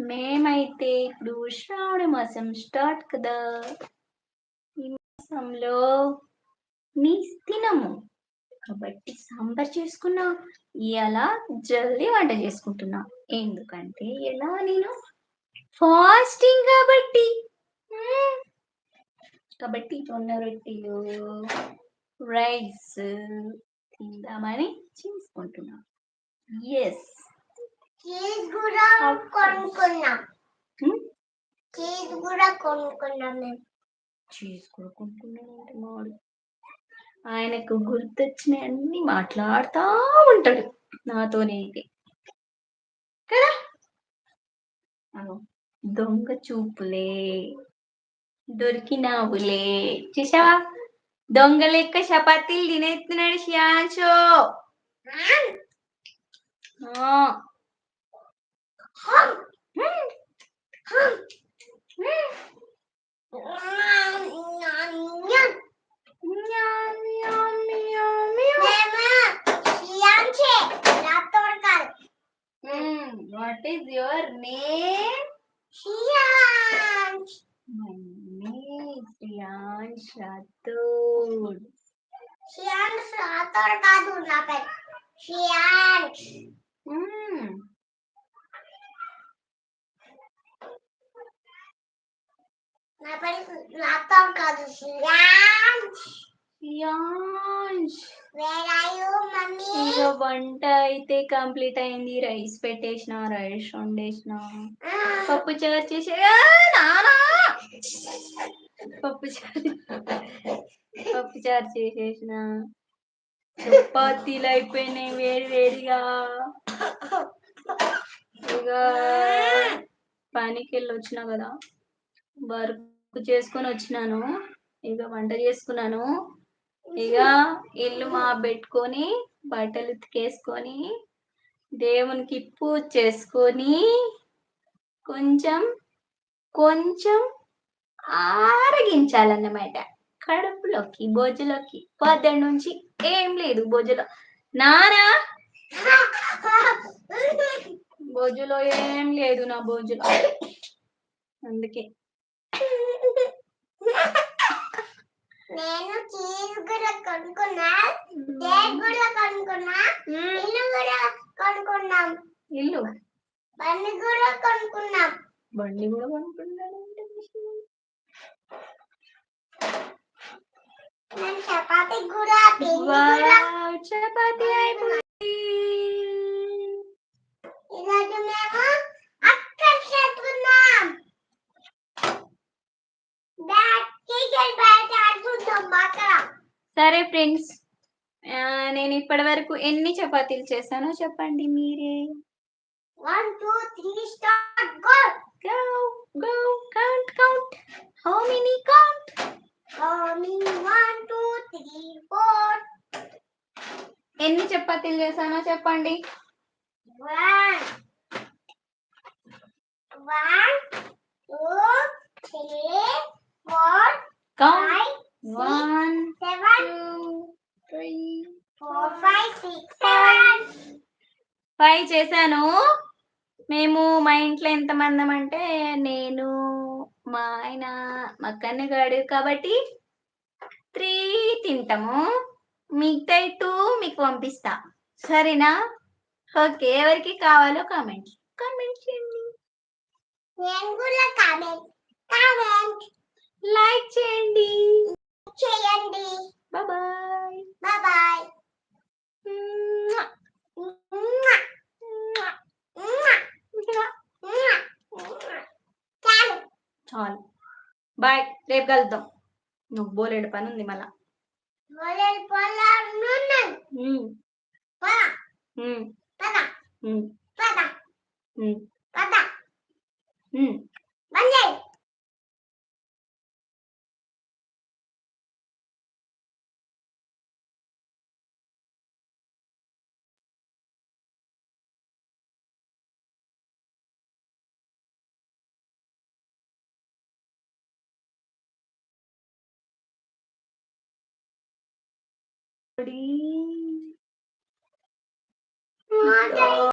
మేమైతే ఇప్పుడు శ్రావణ మాసం స్టార్ట్ కదా. ఈ మాసంలో నీ తినము కాబట్టి సాంబార్ చేసుకున్నా ఇలా జల్దీ వంట చేసుకుంటున్నా. ఎందుకంటే ఎలా నేను ఫాస్టింగ్ కాబట్టి. కాబట్టి జొన్న రొట్టెలు రైస్ తిందామని చేసుకుంటున్నా. ఎస్ చీజ్ కూడా కొనుక్కున్నాం. చీజ్ కూడా కొనుక్కున్నాం మేము చీజ్ కూడా కొనుక్కున్నాడంటే మాడు. ఆయనకు గుర్తొచ్చిన అన్ని మాట్లాడుతూ ఉంటాడు నాతోనే అయితే కదా? దొంగ చూపులే దొరికినావులే. చూసావా? దొంగ లెక్క చపాతీలు తినేస్తున్నాడు షియాన్షో What is your name? Shriyansh. My name is Shriyansh Rathod. Shriyansh Rathod का दूना पे. Shriyansh. Hmm. నాతో కాదు. ఇక వంట అయితే కంప్లీట్ అయింది. రైస్ పెట్టేసిన రైస్ వండేసిన. పప్పు చారు చేసే నానా! పప్పు చారు పప్పు చారు చేసేసిన. చపాతీలు అయిపోయినాయి వేడి వేడిగా. ఇక పనికి వెళ్ళి వచ్చినా కదా. వర్క్ చేసుకొని వచ్చినాను. ఇక వంట చేసుకున్నాను. ఇక ఇల్లు మా పెట్టుకొని బట్టలు ఉతికేసుకొని దేవునికి పూజ చేసుకొని కొంచెం కొంచెం ఆరగించాలన్నమాట. కడుపులోకి బొజ్జులోకి పొద్దున్న నుంచి ఏం లేదు బొజ్జులో నానా? బొజ్జులో ఏం లేదు నా బొజ్జులో అందుకే నేను చీజ్ కూడా కొనుక్కున్నా కేక్ కూడా కొనుక్కున్నా. ఇల్లు కూడా కొనుక్కున్నాం. ఇల్లు? బండి కూడా కొనుక్కున్నాం. బండి కూడా కొనుక్కున్నాడు నేను చపాతీ కూడా చపాతీ అయిపోయింది. సరే ఫ్రెండ్స్. నేను ఇప్పటి వరకు ఎన్ని చపాతీలు చేశానో చెప్పండి మీరే. One two three start go go go count count how many count coming one two three four ఎన్ని చపాతీలు చేశానో చెప్పండి. One one two three four count five one seven two three four five six seven five చేశాను. మేము మా ఇంట్లో ఎంతమంది అంటే నేను మా ఆయన మా కన్నగాడు కాబట్టి త్రీ తింటాము. మిగతా టూ మీకు పంపిస్తా. సరేనా? ఓకే ఎవరికి కావాలో కామెంట్ కామెంట్ చేయండి. లైక్ చేయండి. చేయండి. బాయ్ బాయ్ చాలు. బాయ్ రేపు కలుద్దాం. నువ్వు బోలేడు పని ఉంది మళ్ళా పద. Pretty.